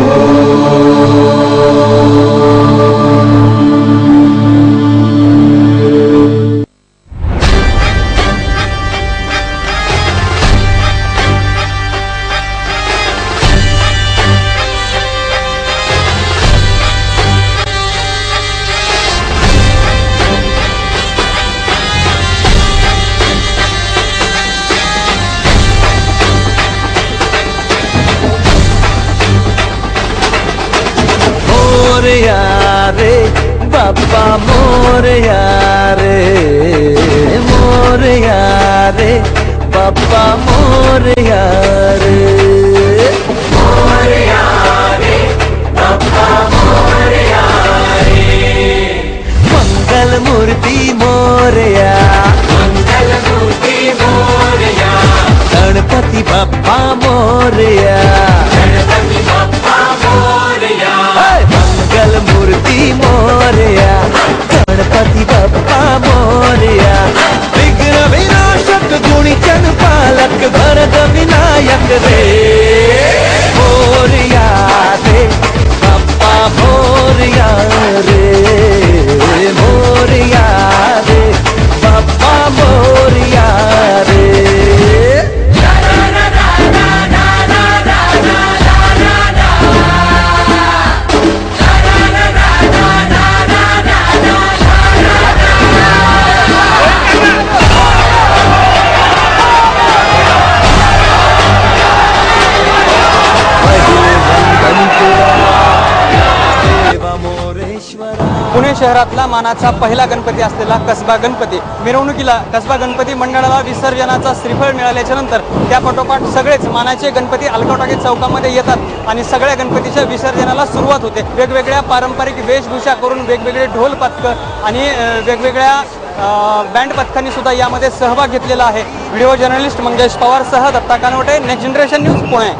Oh. Morya रे बाप्पा मोरया रे मोरया रे बाप्पा मोरया रे मोरया रे बाप्पा मोरया रे मंगल मूर्ती मोरया मंगल मूर्ती Morya Ganpati Bappa Morya yakde Pune शहरातला मानाचा पहिला गणपती असलेला कसबा गणपती. मिरवणुकीला कसबा गणपती मंडळाला विसर्जनाचा श्रीफळ मिळाल्याच्या नंतर त्या पाठोपाठ सगळेच मानाचे गणपती अलगावटाके चौकामध्ये येतात आणि सगळ्या गणपतीच्या विसर्जनाला सुरुवात होते. वेगवेगळ्या पारंपरिक वेशभूषा करून वेगवेगळे ढोल पथकं आणि वेगवेगळ्या बँड पथकांनी सुद्धा यामध्ये सहभाग घेतलेला आहे. व्हिडिओ जर्नलिस्ट मंगेश पवार सह Datta Kanwate next generation news Pune.